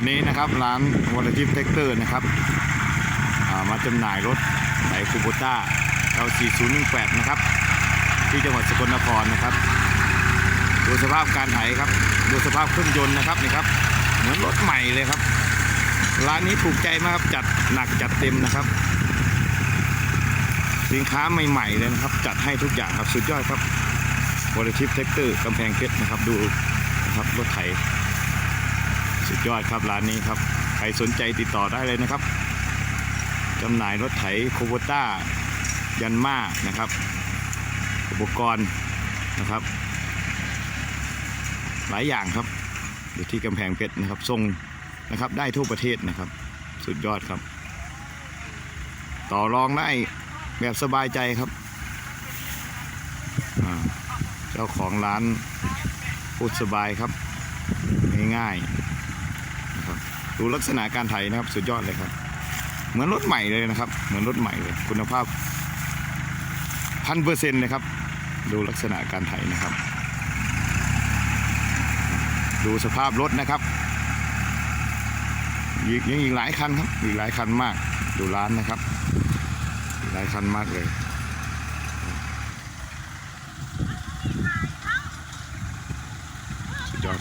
วันนี้นะครับร้านวอลทิปเทคเตอร์นะครับามาจำหน่ายรถไถคูโบต้า L4018 นะครับ ที่จังหวัดสกลนครนะครับ ดูสภาพการไถครับ ดูสภาพเครื่องยนต์นะครับนี่ครับ เหมือนรถใหม่เลยครับ ร้านนี้ถูกใจมากครับจัดหนักจัดเต็มนะครับ สินค้าใหม่ๆเลยนะครับ จัดให้ทุกอย่างครับสุดยอดครับวอลทิปเทคเตอร์กำแพงเพชรนะครับ ดูนะครับรถไถ สุดยอดครับร้านนี้ครับ ใครสนใจติดต่อได้เลยนะครับจำหน่ายรถไถโคโบต้ายันมานะครับ อุปกรณ์นะครับ หลายอย่างครับ อยู่ที่กำแพงเพชรนะครับทรงนะครับได้ทั่วประเทศนะครับ สุดยอดครับ ต่อรองได้แบบสบายใจครับเจ้าของร้านพูดสบายครับ ง่ายๆ ดูลักษณะการไถนะครับ สุดยอดเลยครับ เหมือนรถใหม่เลยนะครับ เหมือนรถใหม่เลย คุณภาพพันเปอร์เซ็นต์นะครับ ดูลักษณะการไถนะครับ ดูสภาพรถนะครับยังอีกหลายคันครับอีกหลายคันมาก ดูร้านนะครับหลายคันมากเลยสุดยอด